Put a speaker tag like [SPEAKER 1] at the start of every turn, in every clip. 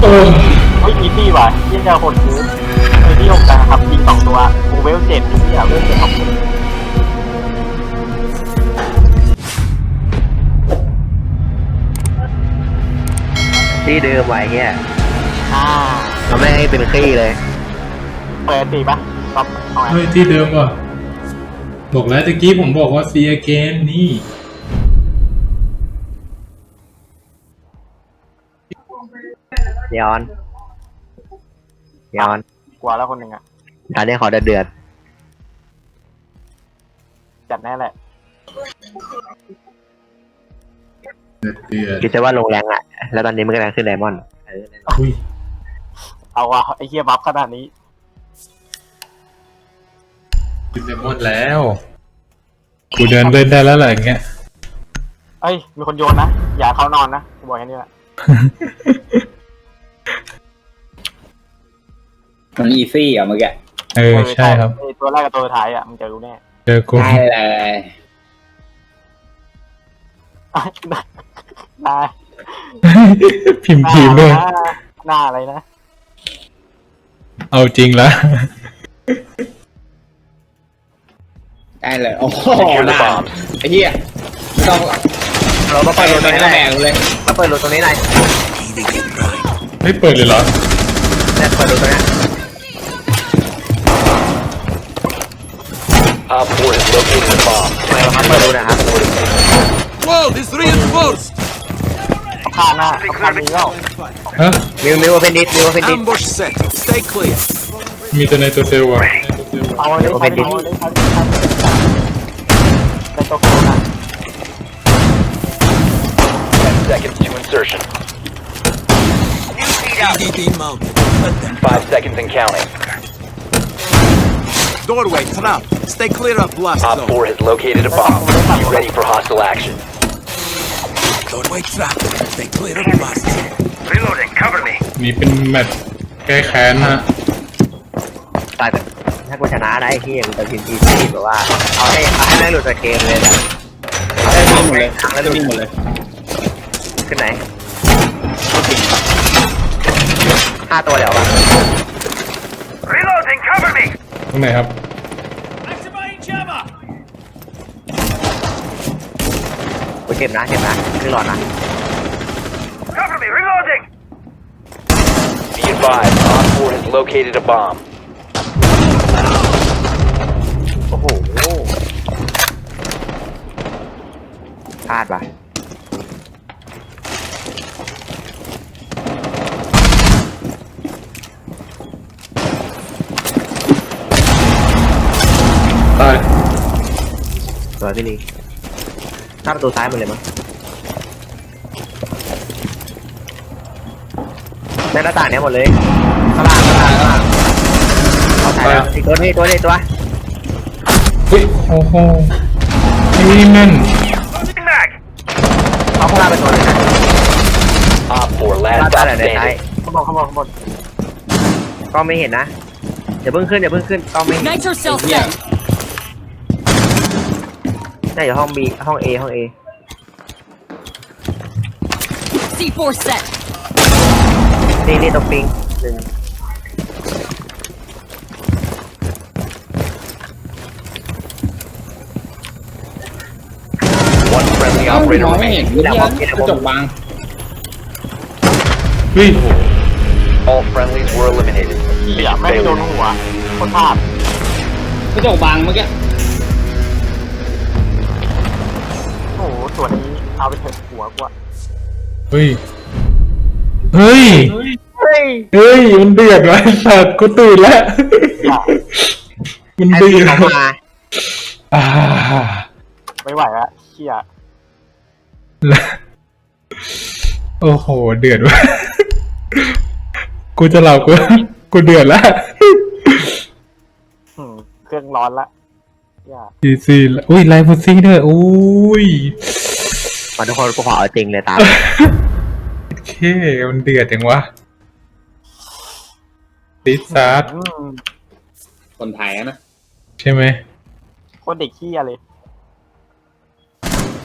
[SPEAKER 1] โอ้
[SPEAKER 2] เฮ้ยอีซี่ว่ะยี่จะคนซื้อไอ้ที่หกจังครับยิงสองตัวโอเวลเจ็ดที่อยากเล่นเจ็ดของผม
[SPEAKER 3] ที่เดิมไว้เฮีย
[SPEAKER 2] อ่า
[SPEAKER 3] เราไม่ให้เป็นขี้เลย
[SPEAKER 2] เปิดตีปะรับเอาไง
[SPEAKER 1] เฮ้ยที่เดิมว่ะบอกแล้วตะกี้ผมบอกว่า see again นี่
[SPEAKER 3] ย้อนย้อน
[SPEAKER 2] กลัวแล้วคนหนึ่งอะ
[SPEAKER 3] ตอนนี้ขอเดือดเดือด
[SPEAKER 2] จัดแน่แหละ
[SPEAKER 1] เดือดเดือด
[SPEAKER 3] คิดซะว่าลงแรงอะ แล้วตอนนี้มันกำลังขึ้นไดมอนด์เออ
[SPEAKER 1] อุ้ย
[SPEAKER 2] เอาว่ะไอ้เฮียบัฟขนาดนี้
[SPEAKER 1] ขึ้นไปหมดแล้ว กูเดินเดินได้แล้วแหละอย่างเงี้ย
[SPEAKER 2] เอ้ยมีคนโยนนะ อย่าให้เขานอนนะกูบอกแค่นี้แหละ
[SPEAKER 4] มันอีซี่อะเมื่อกี้
[SPEAKER 1] เออใช่ครับ
[SPEAKER 2] ไอ้ตัวแรกกับตัวสุดท้ายอะมึงเจอกูแน่
[SPEAKER 1] เจอกู
[SPEAKER 4] ได้เลย
[SPEAKER 2] ได้
[SPEAKER 1] พิมพ์พิมพ์ด้วย
[SPEAKER 2] หน้าอะไรนะ
[SPEAKER 1] เอาจริงละ
[SPEAKER 4] ได้เลย โอ้โหได้ไอ้เหี้ยไม่ต้อง
[SPEAKER 3] เราก็
[SPEAKER 4] ไป
[SPEAKER 3] เปิด
[SPEAKER 4] ร
[SPEAKER 3] รู
[SPEAKER 4] ถ
[SPEAKER 3] ต
[SPEAKER 4] ไป
[SPEAKER 3] รงนี้
[SPEAKER 4] ให้
[SPEAKER 3] หน่อย
[SPEAKER 4] แบงเลย
[SPEAKER 3] มาเปิดรูตรงนี้หน่อย
[SPEAKER 1] ไม่เปิดเลยเหรอ
[SPEAKER 3] เนี่ยเปิดรูตรงนี้ ไมเราไม่เปิดรูนะครับ
[SPEAKER 5] Wall is reinforced!
[SPEAKER 2] เอาข้างหน้าเอาข้างนี้แล้ว
[SPEAKER 1] ฮะ
[SPEAKER 3] มิวมิวเป็นดิสมิวเป็นดิส
[SPEAKER 5] Ambush set. Stay clear.
[SPEAKER 1] มีตัวในตัวเซลล์อะ
[SPEAKER 2] เอาเลย
[SPEAKER 3] โอ
[SPEAKER 2] เอา
[SPEAKER 3] เพ
[SPEAKER 2] เลย
[SPEAKER 3] นดิ
[SPEAKER 2] เอาเลยเอาเลยเป็นตัวโคนะ
[SPEAKER 6] 10 seconds to insertion.
[SPEAKER 5] EDD mounted.
[SPEAKER 6] 5 seconds and counting.
[SPEAKER 5] Doorway trap. Stay clear of blast
[SPEAKER 6] Op
[SPEAKER 5] zone.
[SPEAKER 6] 4 has located a bomb. Be ready for hostile action.
[SPEAKER 5] Doorway trap. Stay clear of blast zone.
[SPEAKER 1] นี่เป็นแมตช์แก้แค้นฮะ
[SPEAKER 3] ตายแต่ถ้ากูชนะนะไอ้ที่ยังจะพิมพ์ทีซีแบบว่า เอาให้เอาให้ไม่หลุดจากเกมเลยนะเอาให้
[SPEAKER 4] วิ่งหมดเลย
[SPEAKER 3] ทางแล้วห
[SPEAKER 4] จะ
[SPEAKER 3] ลุด
[SPEAKER 4] วิ่งหมดเลย
[SPEAKER 3] ขึ้นไหนห้าตัวเดี๋ยวปะ
[SPEAKER 1] ตรงไหนครับ
[SPEAKER 3] กูเจ็บนะเจ็บนะขึ้นหลอดนะ
[SPEAKER 6] Be advised, Op 4 has located a bomb.
[SPEAKER 3] โอ้โหพลาดปะ สวยพี่ลีถ้าประตูซ้ายหมดเลยมั้งในหน้าต่างเนี้ยหมดเลยข้างล่างข้างล่างข้างล่างเอาถ่ายแล้วอีกตัวนี่ตัวนี่ตัว
[SPEAKER 1] เฮ้ยโอ้โหนี่แม่น
[SPEAKER 3] เอาข้างล่างเป็นตัวนึงนะ
[SPEAKER 6] Op 4
[SPEAKER 3] ข้าง
[SPEAKER 6] last
[SPEAKER 3] ล่าง
[SPEAKER 6] stop
[SPEAKER 3] ไหนในซ้าย
[SPEAKER 6] standing.
[SPEAKER 2] ข้างบนข้างบนข้างบน
[SPEAKER 3] กล้องไม่เห็นนะอย่าเพิ่งขึ้นอย่าเพิ่งขึ้นกล้องไม่เห็น
[SPEAKER 7] Nitro cell
[SPEAKER 4] เหี้ย
[SPEAKER 7] set.
[SPEAKER 3] น่าจะห้องบีห้องเอห้องเอ
[SPEAKER 7] C4 set.
[SPEAKER 3] นี่นี่ตรงปิงหนึ่ง
[SPEAKER 6] One friendly
[SPEAKER 4] เอ้า
[SPEAKER 6] operator
[SPEAKER 4] น้องไม่เห็น
[SPEAKER 6] remaining.
[SPEAKER 4] เหี้ยกระจกบาง
[SPEAKER 1] เฮ้ย
[SPEAKER 6] All friendlies were eliminated.
[SPEAKER 2] เสียไม่โดนหัวคนพลาด
[SPEAKER 4] กระจกบางเมื่อกี้
[SPEAKER 2] หส่วนนี้เอาไปเถอะหัวกูอะ
[SPEAKER 1] เฮ้ย เฮ้ย
[SPEAKER 3] เฮ้ย
[SPEAKER 1] เฮ้ย มันเดือดว่ะไอ้สัตว์กูตื่นแล้ว
[SPEAKER 2] อย่า
[SPEAKER 1] มัน
[SPEAKER 3] ไอ้
[SPEAKER 1] เดื
[SPEAKER 3] พี่
[SPEAKER 1] อด
[SPEAKER 3] เขามา
[SPEAKER 1] อ่า
[SPEAKER 2] ไม่ไหวละเชี่ย
[SPEAKER 1] โอ้โห เดือดว่ะกูจะหลับกู กูเดือดแล้ว
[SPEAKER 2] อืมเครื่องร้อนละ อย่า
[SPEAKER 1] ดีซีอุ้ยไลฟ์พุซี่ด้วยอุ้ย
[SPEAKER 3] มาทุกคนกูขอเอาจริงเลยตาม
[SPEAKER 1] โอเคมันเดือดจังวะดิซาร์ด
[SPEAKER 2] อืม
[SPEAKER 4] คนไทยอะนะ
[SPEAKER 1] ใช่ไหม
[SPEAKER 2] โคตรเด็กขี้ยเลย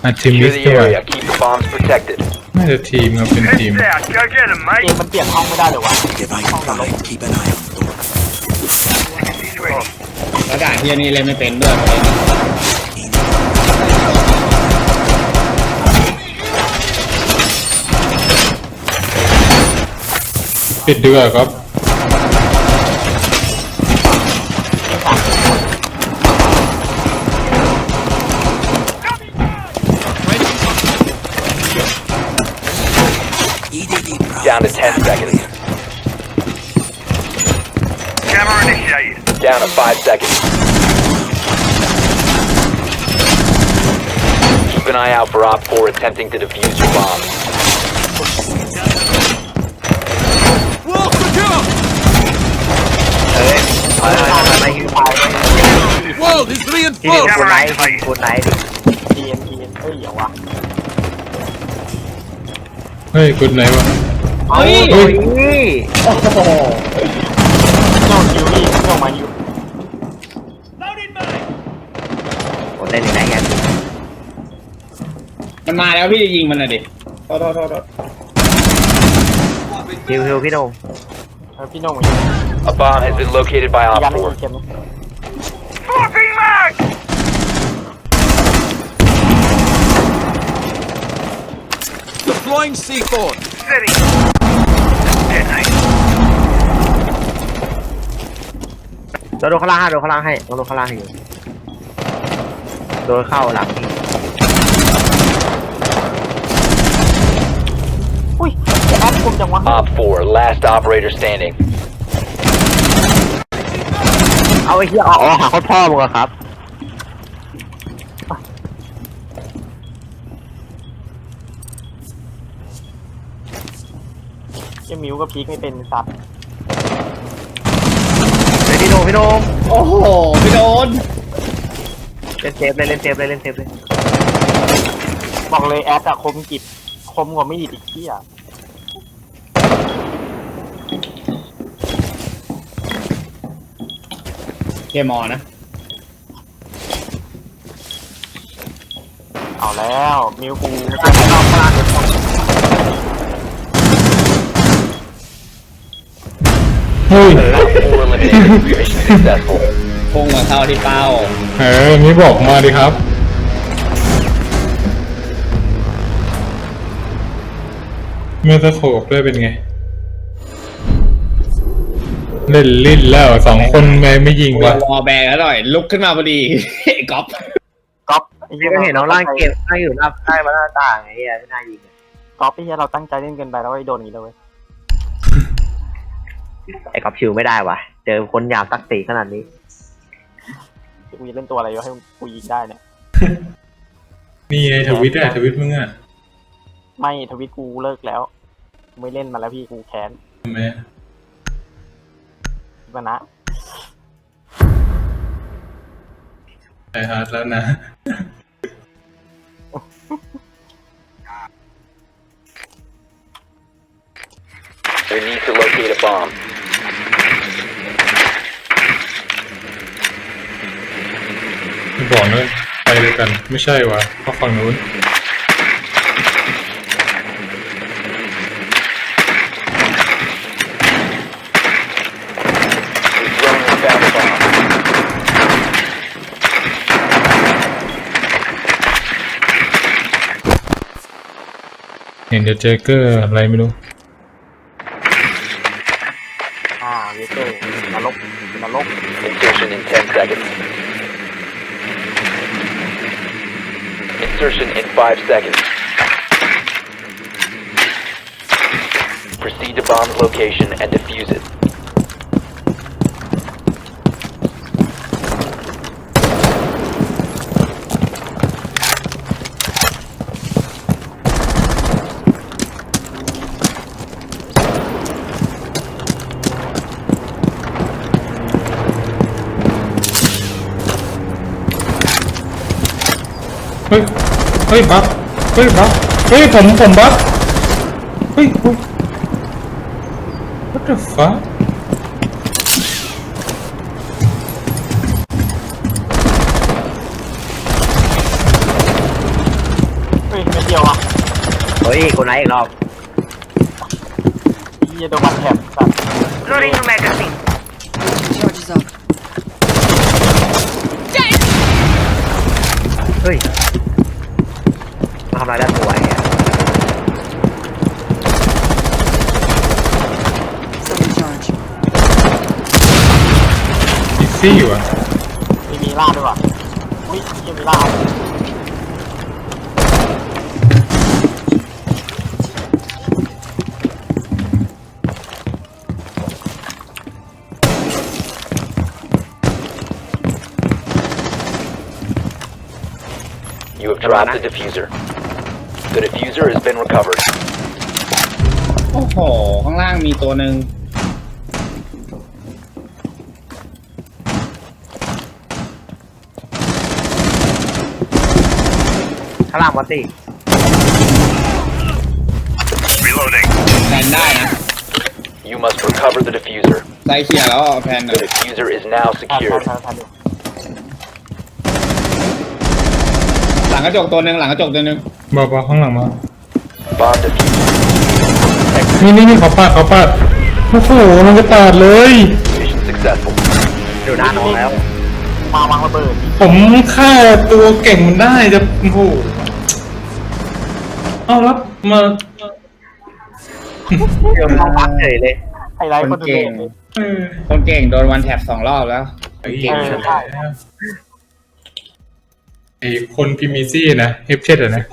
[SPEAKER 1] อาชิมิ
[SPEAKER 6] Secure
[SPEAKER 1] ส
[SPEAKER 6] the
[SPEAKER 1] ด้วย
[SPEAKER 6] area. Keep the bombs protected.
[SPEAKER 1] น่าจะทีมครับเป็นทีม
[SPEAKER 5] Out, go get him,
[SPEAKER 2] เกมมันเปลี่ยนห้องไม่ได้เลยวะ
[SPEAKER 5] Divine Pride, keep an eye on the door. He's ready.
[SPEAKER 4] แล้วด่านที่นี่เล่นไม่เป็นด้วยประเด็น
[SPEAKER 1] ปิดดีกว่าครับ
[SPEAKER 5] initiated.
[SPEAKER 6] Down to 5 seconds. Keep an eye out for Op 4 attempting to defuse your bomb.
[SPEAKER 5] Wall secure!
[SPEAKER 3] เอ้ยถอยถอยถอยมาอยู่
[SPEAKER 5] Wall is
[SPEAKER 3] ที่นี่
[SPEAKER 5] reinforced!
[SPEAKER 3] คุณไนท์คุณไนท์ดิ
[SPEAKER 2] ทีเอ็นทีเอ็นเอ้ยอย่าวะ
[SPEAKER 1] เฮ้ยกุดไหนวะ
[SPEAKER 3] เฮ้ย
[SPEAKER 1] เฮ้
[SPEAKER 3] โอ้
[SPEAKER 1] ย
[SPEAKER 3] ย
[SPEAKER 4] โอ้โห
[SPEAKER 2] โยนคิวรี่โยนมาอยู่
[SPEAKER 3] ผมเล่นยังไงกัน
[SPEAKER 4] มันมาแล้วพี่จะยิงมันน่ะดิโทษโทษโทษโทษ
[SPEAKER 3] ฮิวฮิวพี่โหนง
[SPEAKER 2] เออพี่โน่งมาอยู่
[SPEAKER 6] A bomb has been located by
[SPEAKER 2] ยั
[SPEAKER 6] Op
[SPEAKER 2] นไม่
[SPEAKER 6] 4.
[SPEAKER 2] มีเกมนะ
[SPEAKER 5] Flopping mag! Deploying C4. Steady. Detonate.
[SPEAKER 3] เราโดนข้างล่างให้โดนข้างล่างให้เราโดนข้างล่างให้อยู่ โดนเข้าหลังพี่
[SPEAKER 2] อุ้ยแอดคุมจังวะ
[SPEAKER 6] Op 4, last operator standing.
[SPEAKER 3] เอาไอ้เหี้ยอ๋ออ๋อหาโคตรพ่อมึงอะครับ
[SPEAKER 2] เกมมิวก็พีคไม่เป็นสัตว์
[SPEAKER 3] เฮ้ยพี่โหนงพี่โหนง
[SPEAKER 4] โอ้โห พี่โดน
[SPEAKER 3] เล่นเซฟเลยเล่นเซฟเลยเล่นเซฟเลย
[SPEAKER 2] บอกเลยแอดอะคมกิบคมกว่าไม่ดีอีกที่อะ
[SPEAKER 4] เกมออนนะ
[SPEAKER 2] เอาแล้วมิวกู
[SPEAKER 3] ข้างล่างข้างล่างเดี๋ยวผม
[SPEAKER 1] เฮ้ย
[SPEAKER 6] Op 4 eliminated. Mission successful.
[SPEAKER 4] พุ่งมาเข้าที่เป้า
[SPEAKER 1] เออนี่บอกมาดิครับ เมื่อสโคบด้วยเป็นไง เล่นลิ้นแล้วสองคนไม่ไม่ยิงวะ
[SPEAKER 4] วอแบงแล้วหน่อย ลุกขึ้นมาพอดีไอ้ก๊อฟ
[SPEAKER 2] ก๊อปไอ้เหี้
[SPEAKER 3] พี่
[SPEAKER 2] ย
[SPEAKER 3] ก็เห็นน้องล่างเกมนั่งอยู่หน้าใต้มาหน้าต่างไอ้เหี้ยไม่น่ายิง
[SPEAKER 2] ก๊อปไอ้เหี้ยเราตั้งใจเล่นเกินไปแล้วไอ้โดนอย่างนี้เลยเว้ย
[SPEAKER 3] ไอ้ก๊อฟชิวไม่ได้ว่ะเจอคนหยาบตักตีขนาดนี้
[SPEAKER 2] กูจะเล่นตัวอะไรวะให้กูยิงได้เนี่ย
[SPEAKER 1] นี่ไงทวิตอะทวิตมึงอะ
[SPEAKER 2] ไม่ทวิตกูเลิกแล้ว ไม่เล่นมาแล้วพี่กูแค้น
[SPEAKER 1] ทำไมอะ
[SPEAKER 2] มานะ
[SPEAKER 1] ไอฮาร์ดแล้วนะ
[SPEAKER 6] We need to locate a bomb.
[SPEAKER 1] ไม่ บอกนไปด้วยกัน ไม่ใช่วะเพราะฝั่งนู้นเห็นเดอะเจเกอร์อะไรไม่รู้
[SPEAKER 6] insertion in five seconds. Proceed to bomb location and defuse it.
[SPEAKER 1] Hey. เฮ้ยบัฟเฮ้ยบัฟเฮ้ยผมผมบัฟเฮ้ยเฮ้ย what the fuck
[SPEAKER 2] เฮ้ยไม่เดียวอะ
[SPEAKER 3] เฮ้ยฮ้ยกูไนท์อีกรอบ
[SPEAKER 2] เฮียโดนมันแถบแบบ
[SPEAKER 7] Charges up.
[SPEAKER 3] เฮ้ยมาทำอะไรด้านตัวไอ้เนี่ย
[SPEAKER 7] Second charge.
[SPEAKER 1] อีซี่อยู่อะ
[SPEAKER 2] มีมีล่าด้วยว่ะอุ้ยเฮียมีล่า
[SPEAKER 6] You have dropped the diffuser. The diffuser has been recovered.
[SPEAKER 4] โอ้โห ข้างล่างมีตัวหนึ่ง
[SPEAKER 3] ข้างล่างมอสซี่
[SPEAKER 4] แพนได้นะ
[SPEAKER 6] You must recover the diffuser.
[SPEAKER 4] ไซเคลียร์แล้วเอาแพน
[SPEAKER 6] The diffuser is now
[SPEAKER 2] แทนแทน
[SPEAKER 6] secured.
[SPEAKER 2] แทนแทนดู
[SPEAKER 4] หลังกระจกตัวหนึ่งหลังกระจกตัวหนึ่ง
[SPEAKER 1] บอกว่าข้างหลังมา
[SPEAKER 6] Bomb diffuser.
[SPEAKER 1] นี่นี่นี่เขาปาดเขาปาดโอ้โหมันจะปาดเลย
[SPEAKER 6] Mission successful.
[SPEAKER 3] อยู่หน้าน้องแล้ว
[SPEAKER 2] มาวางระเบิด
[SPEAKER 1] ผมฆ่าตัวเก่งมันได้จะโอ้โหเอาแล้วมา
[SPEAKER 3] เดี๋ยวน้องพักเฉยเลย
[SPEAKER 2] ไฮไลท์
[SPEAKER 4] ค
[SPEAKER 2] คน
[SPEAKER 4] น
[SPEAKER 2] ดู
[SPEAKER 4] เก่ง
[SPEAKER 2] เลย
[SPEAKER 1] เออ
[SPEAKER 4] คนเก่งโดนวันแท็บสองรอบแล้ว
[SPEAKER 1] เก่ง ใช่ ไอคนพิมิซี่นะเอฟเจ็ดอะนะ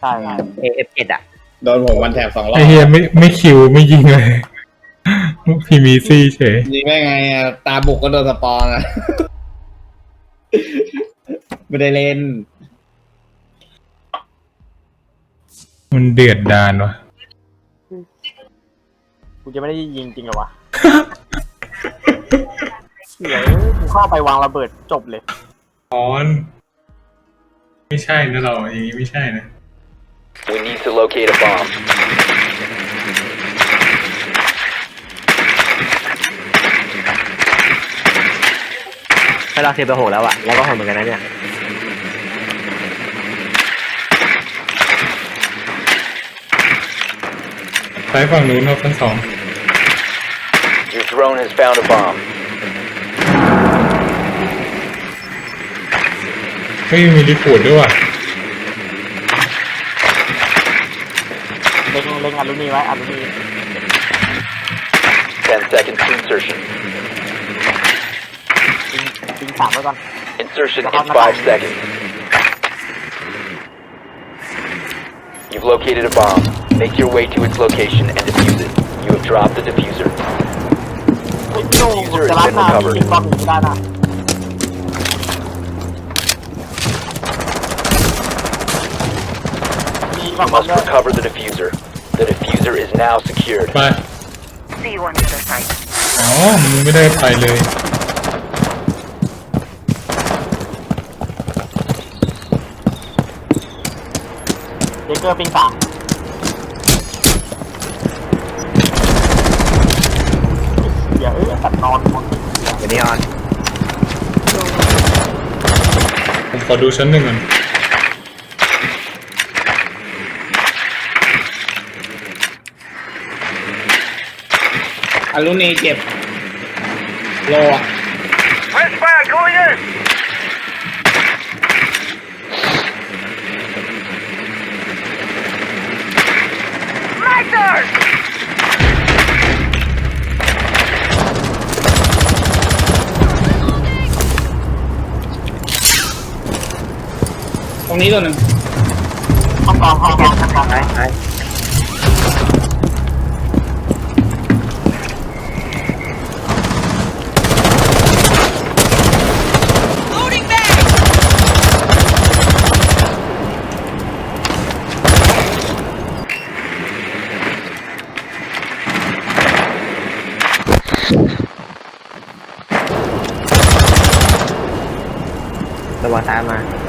[SPEAKER 2] ใช่ใช่
[SPEAKER 3] AF7 อะ
[SPEAKER 4] โดนผมวันแท็บสองรอ
[SPEAKER 1] ไอบเฮียไม่ไม่คิวไม่ยิงเลยพิมิซี่เฉย
[SPEAKER 4] ยิงได้ไงอะตาบุกก็โดนสปอนอะไม่ได้เล่น
[SPEAKER 1] มันเดือดดานวะ
[SPEAKER 2] กูจะไม่ได้ยิงจริงเหรอวะเดี๋ยวกูเข้าไปวางระเบิดจบเลย
[SPEAKER 1] ออน ไม่ใช่นะเราอย่างนี้ไม่ใช่นะ
[SPEAKER 6] We need to locate a bomb.
[SPEAKER 3] ให้เราเซฟไปหกแล้วอะแล้วก็หกเหมือนกันนะเนี่ย
[SPEAKER 1] ซ้ายฝั่งนู้นครับทั้งสอง
[SPEAKER 6] Your drone has found a bomb.
[SPEAKER 1] เฮ้ยมีรีพอร์ตด้วยว่ะ
[SPEAKER 2] เล็งเล็งอลูมิเนียมไว้อลูมิเนียม
[SPEAKER 6] 10 seconds to insertion.
[SPEAKER 2] ยิงยิงสามไว้ก่อน
[SPEAKER 6] Insertion in
[SPEAKER 2] Baka
[SPEAKER 6] 5 seconds. You've located a bomb. Make your way to its location and defuse it. You have dropped the diffuser.
[SPEAKER 2] เฮ้ยพี่โน่ผมจะรับหน้าพี่ยิงบอมอย่างนี้ได้นะ
[SPEAKER 6] You
[SPEAKER 2] มบอม
[SPEAKER 6] must
[SPEAKER 2] ด้วย
[SPEAKER 6] recover the diffuser. The diffuser is now secured.
[SPEAKER 1] ไปอ๋อมันไม่ได้ไปเลย
[SPEAKER 2] เดเกอร์ปิงสามเดี๋ยวเอ้ยตัดนอนหมด
[SPEAKER 3] เดี๋ยวนี้ออน
[SPEAKER 1] ผมขอดูชั้นหนึ่งก่อน
[SPEAKER 4] อลูนีเจ็บโลอะตรงนี้ตัวหนึ่ง
[SPEAKER 2] ห้องกองห้องกองห้องกอง
[SPEAKER 3] ไปไป tama.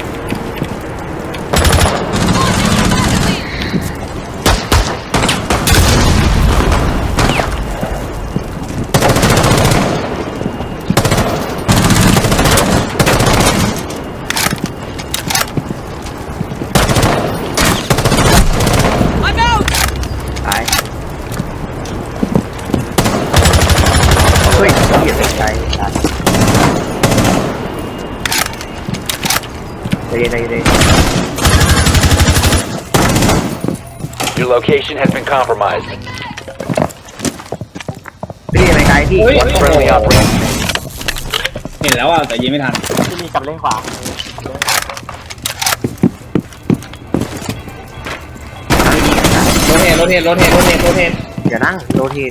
[SPEAKER 3] Wait, see if this guy ใจเย็นใจเย็น
[SPEAKER 6] Your location has been compromised.
[SPEAKER 3] พี่ยังไงไกลพี่
[SPEAKER 4] เฮ้ย
[SPEAKER 6] One friendly operator.
[SPEAKER 4] เห็นแล้วอะแต่ยิงไม่ทัน
[SPEAKER 2] ที่มีกับเล่นขวากับเล่นขวา
[SPEAKER 4] โรเทตโรเทตโรเทตโรเทตโรเทต
[SPEAKER 3] อย่านั่งโดนที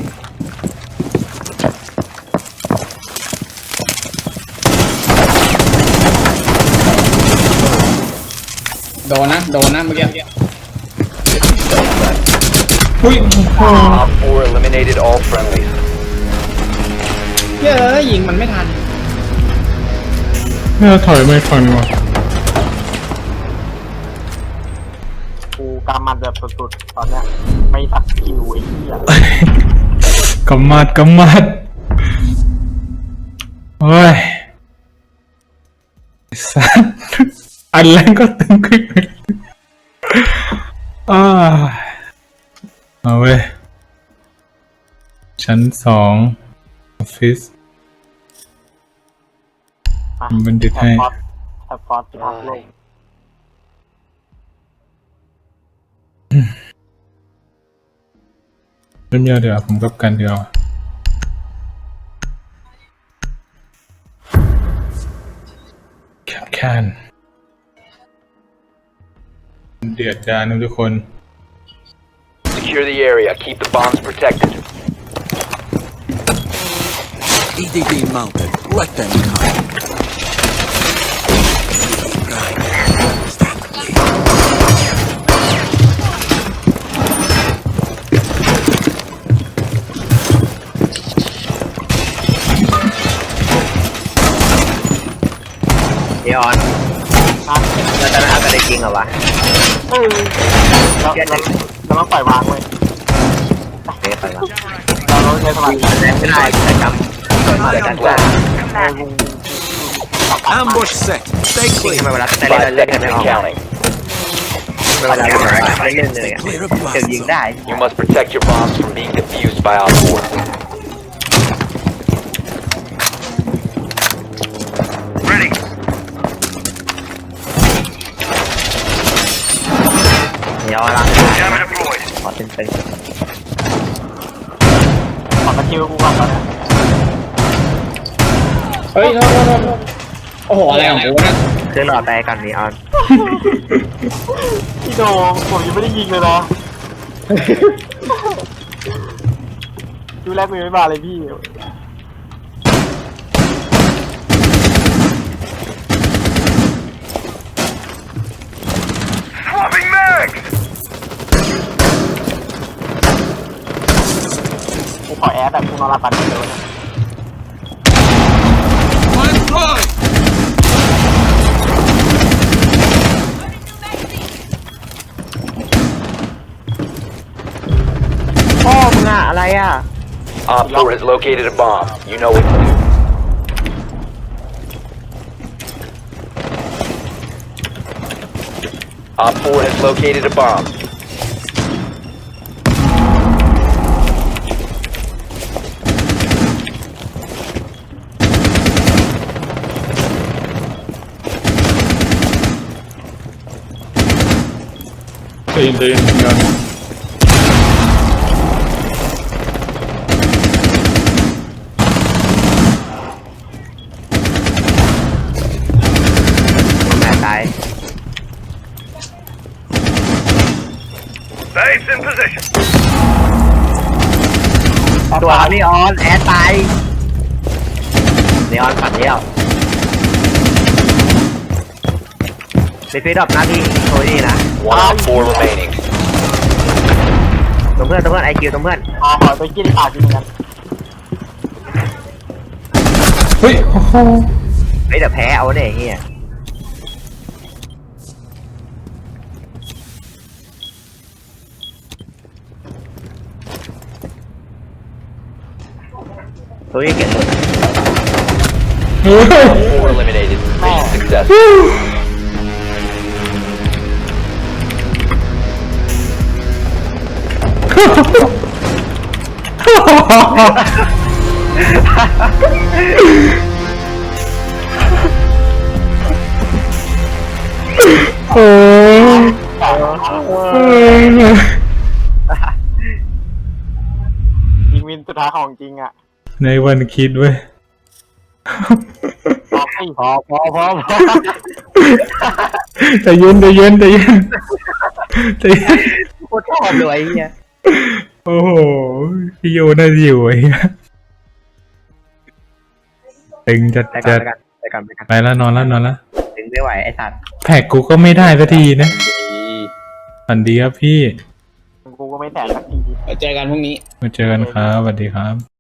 [SPEAKER 4] โดนนะ โดนนะเมื่อกี้
[SPEAKER 1] อุ้ยโอ้โห
[SPEAKER 6] Op 4 eliminated all friendlies.
[SPEAKER 4] เย้ยยิงมันไม่ทัน
[SPEAKER 1] เนี่ยถอยไม่ทันว่ะ
[SPEAKER 2] กูกำมันแบบสุดๆตอนเนี้ยไม่ตัดคิวไอ้เหี้ย
[SPEAKER 1] กำมัดกำมัดโอ้ยไอ้สัส อันแรกก็ตึงขึ้นไปอ่าเอาเว้ยชั้นสองออฟฟิศ
[SPEAKER 2] มา
[SPEAKER 1] ผมเป็นดิดให้
[SPEAKER 2] แอปฟอสแอปฟอสพิทักษ์โลก
[SPEAKER 1] เริ่มยาวเดี๋ยวาผมกับกันเดียวาแคนแคน เดือดจานนะทุกคน
[SPEAKER 6] Secure the area. Keep the bombs protected.
[SPEAKER 5] EDD mounted. Let them come. Right.
[SPEAKER 3] เ ไม่เอากันได้จริงเหรอวะ
[SPEAKER 2] เออแล้วแล้วแล้วต้องปล่อยวางเว้ย
[SPEAKER 3] เดี๋ยวไปวะ
[SPEAKER 2] เราเราใช้สมาธิ
[SPEAKER 3] ไม่ได้จะจำส่วนเกิดการว่า
[SPEAKER 2] เออกู
[SPEAKER 5] Ambush set. Stay
[SPEAKER 3] จริง
[SPEAKER 5] clear.
[SPEAKER 3] ทำไมเวลาแต่เล่น
[SPEAKER 6] Five
[SPEAKER 3] เล่นกัน
[SPEAKER 6] seconds
[SPEAKER 3] ไม่อ
[SPEAKER 6] and
[SPEAKER 3] อก
[SPEAKER 6] counting.
[SPEAKER 3] เวลาเล่นเล่นเลยอะเดี๋ยวยิงได้
[SPEAKER 6] You must protect your bombs from being defused by Op 4.
[SPEAKER 3] เดี๋ยวเอาละขอเป็นเป็น
[SPEAKER 2] ขอสกิลกูก่อนตอนเนี้ย
[SPEAKER 4] เฮ้ยโทษโทษโทษโอ้โหอะไรของกูเนี่ย
[SPEAKER 3] คือหลอดไปก่อนนีออน
[SPEAKER 2] พี่โดงผมยังไม่ได้ยิงเลยนะดูแรกมือไม่มาเลยพี่ ยนะ
[SPEAKER 5] One point.
[SPEAKER 3] พ่อมึงอะอะไรอะ
[SPEAKER 6] Op 4 has located a bomb. You know what to do. Op 4 has located a bomb.
[SPEAKER 1] ใจเย็นใจเย็นก่อน
[SPEAKER 3] แม่ตายตัวนีออนแอดตายนีออนฝันเดียวเดฟิดดอปหน้าที่โอ้ยนี่นะ
[SPEAKER 6] One Op 4 remaining.
[SPEAKER 3] ตรงเพื่อนตรงเพื่อนไอคิวตรงเพื่อน
[SPEAKER 2] อ่าขอไปกินปากกินกัน
[SPEAKER 1] เฮ้ยโอ้โห
[SPEAKER 3] เฮ้ยเดี๋ยวแพ้เอาเนี่ยไอ้เฮียตัวนี้เก็บหมด
[SPEAKER 1] เฮ้ย
[SPEAKER 6] 4 eliminated. Mission success.
[SPEAKER 1] โอ้ยเออ
[SPEAKER 2] ยิงวินสุดท้ายของจริงอะ
[SPEAKER 1] ในวันคิดเว้ย
[SPEAKER 2] พอให้
[SPEAKER 3] พอพอพอพอ
[SPEAKER 1] ใจเย็นใจเย็นใจเย็นใจเย็น
[SPEAKER 3] โคตรชอบเลยไอ้เหี้ย
[SPEAKER 1] โอ้โหพี่โยน่าจะอยู่ไอ้เหี้ยตึงจัด
[SPEAKER 3] ไปกั
[SPEAKER 1] จั
[SPEAKER 3] น
[SPEAKER 1] ด
[SPEAKER 3] ไปกันไปกันไปกัน
[SPEAKER 1] ไปแล้วนอนแล้วนอนแล้ว
[SPEAKER 3] ถึงไม่ไหวไอ้สัตว์
[SPEAKER 1] แท็กกูก็ไม่ได้สักทีนะฝันดีครับพี่
[SPEAKER 2] กูก็ไม่แตกสักที
[SPEAKER 4] เจอกันพรุ่งนี้
[SPEAKER 1] มาเจอกันครับสวัสดีครับ